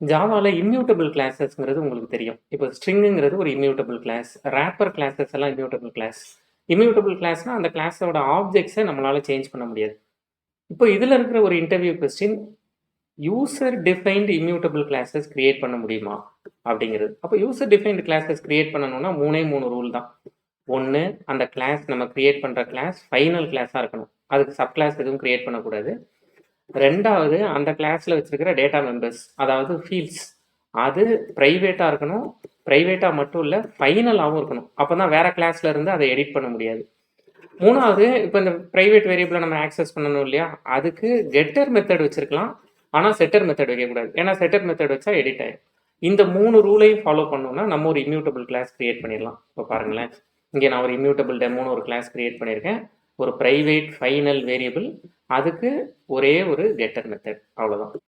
ஜாவால immutable கிளாஸஸ்ங்கிறது உங்களுக்கு தெரியும். இப்போ ஸ்ட்ரிங்குங்கிறது ஒரு இம்யூட்டபிள் கிளாஸ். ரேப்பர் கிளாஸஸ் எல்லாம் இம்யூட்டபிள் கிளாஸ். இம்யூட்டபிள் கிளாஸ்னா அந்த கிளாஸோட ஆப்ஜெக்ட்ஸை நம்மளால் சேஞ்ச் பண்ண முடியாது. இப்போ இதில் இருக்கிற ஒரு interview question user defined immutable classes create பண்ண முடியுமா? அப்படிங்கிறது. அப்போ யூசர் டிஃபைன்டு கிளாஸஸ் கிரியேட் பண்ணணும்னா 3ஏ 3 ரூல் தான். ஒன்று அந்த கிளாஸ் நம்ம கிரியேட் பண்ணுற கிளாஸ் ஃபைனல் கிளாஸாக இருக்கணும். அதுக்கு சப் கிளாஸ் எதுவும் கிரியேட் பண்ணக்கூடாது. ரெண்டாவது அந்த கிளாஸ்ல வச்சிருக்கிற டேட்டா மெம்பர்ஸ் அதாவது ஃபீல்ட்ஸ் அது பிரைவேட்டா இருக்கணும். பிரைவேட்டா மட்டும் இல்ல, ஃபைனலாகவும் இருக்கணும். அப்பதான் வேற கிளாஸ்ல இருந்து அதை எடிட் பண்ண முடியாது. மூணாவது இப்போ இந்த பிரைவேட் வேரியபிளை நம்ம ஆக்சஸ் பண்ணணும் இல்லையா? அதுக்கு கெட்டர் மெத்தட் வச்சிருக்கலாம். ஆனால் செட்டர் மெத்தட் வைக்கக்கூடாது. ஏன்னா செட்டர் மெத்தட் வச்சா எடிட் ஆயிரும். இந்த மூணு ரூலையும் ஃபாலோ பண்ணோம்னா நம்ம ஒரு இம்யூட்டபிள் கிளாஸ் கிரியேட் பண்ணிடலாம். இப்போ பாருங்களேன். இங்கே நான் ஒரு இம்யூட்டபிள் டெமோன்னு ஒரு கிளாஸ் கிரியேட் பண்ணியிருக்கேன். ஒரு பிரைவேட் ஃபைனல் வேரியபிள் அதுக்கு ஒரே ஒரு கெட்டர் மெத்தட் அவ்வளோதான்.